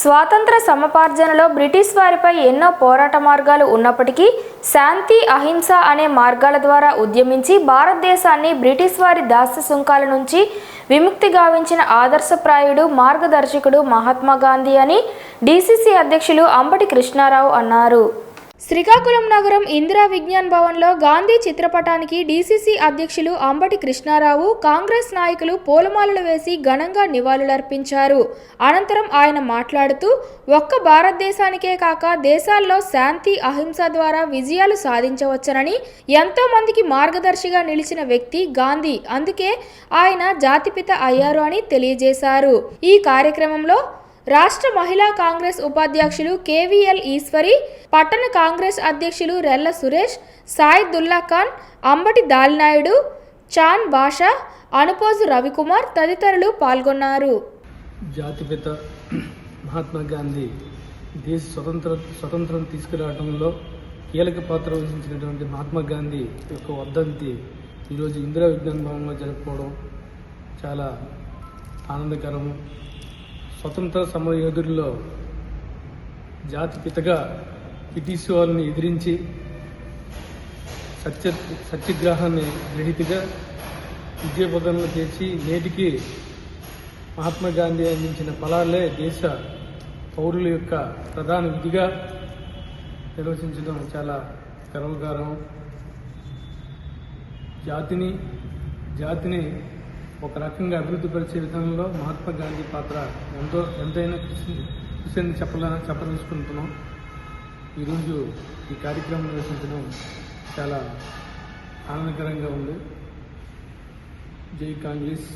స్వాతంత్ర సమపార్జనలో బ్రిటిష్ వారిపై ఎన్నో పోరాట మార్గాలు ఉన్నప్పటికీ శాంతి అహింస అనే మార్గాల ద్వారా ఉద్యమించి భారతదేశాన్ని బ్రిటిష్ వారి దాస్య సుంకాల నుంచి విముక్తి గావించిన ఆదర్శప్రాయుడు మార్గదర్శకుడు మహాత్మా గాంధీ అని డీసీసీ అధ్యక్షులు అంబటి కృష్ణారావు అన్నారు. శ్రీకాకుళం నగరం ఇందిరా విజ్ఞాన్ భవన్లో గాంధీ చిత్రపటానికి డీసీసీ అధ్యక్షులు అంబటి కృష్ణారావు కాంగ్రెస్ నాయకులు పూలమాలలు వేసి ఘనంగా నివాళులర్పించారు. అనంతరం ఆయన మాట్లాడుతూ ఒక్క భారతదేశానికే కాక దేశాల్లో శాంతి అహింస ద్వారా విజయాలు సాధించవచ్చనని ఎంతో మందికి మార్గదర్శిగా నిలిచిన వ్యక్తి గాంధీ. అందుకే ఆయన జాతిపిత అయ్యారు అని తెలియజేశారు. ఈ కార్యక్రమంలో రాష్ట్ర మహిళా కాంగ్రెస్ ఉపాధ్యక్షులు కేవీఎల్ ఈశ్వరి పట్టణ కాంగ్రెస్ అధ్యక్షులు రెల్ల సురేష్ సాయి దుల్లా ఖాన్ అంబటి దాలినాయుడు చాన్ బాషా అనుపోజు రవికుమార్ తదితరులు పాల్గొన్నారు. జాతిపిత మహాత్మా గాంధీ దేశ స్వతంత్ర స్వతంత్రం తీసుకురావడంలో కీలక పాత్ర వహించినటువంటి మహాత్మా గాంధీ యొక్క వర్ధంతి ఈరోజు ఇందిరా విజ్ఞాన భవన్లో జరుపుకోవడం చాలా ఆనందకరము. స్వతంత్ర సమర యోధుల్లో జాతిపితగా బ్రిటిష్ వాళ్ళని ఎదిరించి సత్య సత్యగ్రహాన్ని గ్రహీతగా విద్యాబోధనలు చేసి నేటికి మహాత్మా గాంధీ అందించిన ఫలాలే దేశ పౌరుల యొక్క ప్రధాన విధిగా నిర్వచించడం చాలా గర్వకారం జాతిని జాతిని ఒక రకంగా అభివృద్ధి పరిచే విధానంలో మహాత్మా గాంధీ పాత్ర ఎంతో ఎంతైనా కృషి కృషి అని చెప్పాల చెప్పదలుచుకుంటున్నాం. ఈరోజు ఈ కార్యక్రమం నిర్వహించడం చాలా ఆనందకరంగా ఉంది. జై కాంగ్రెస్.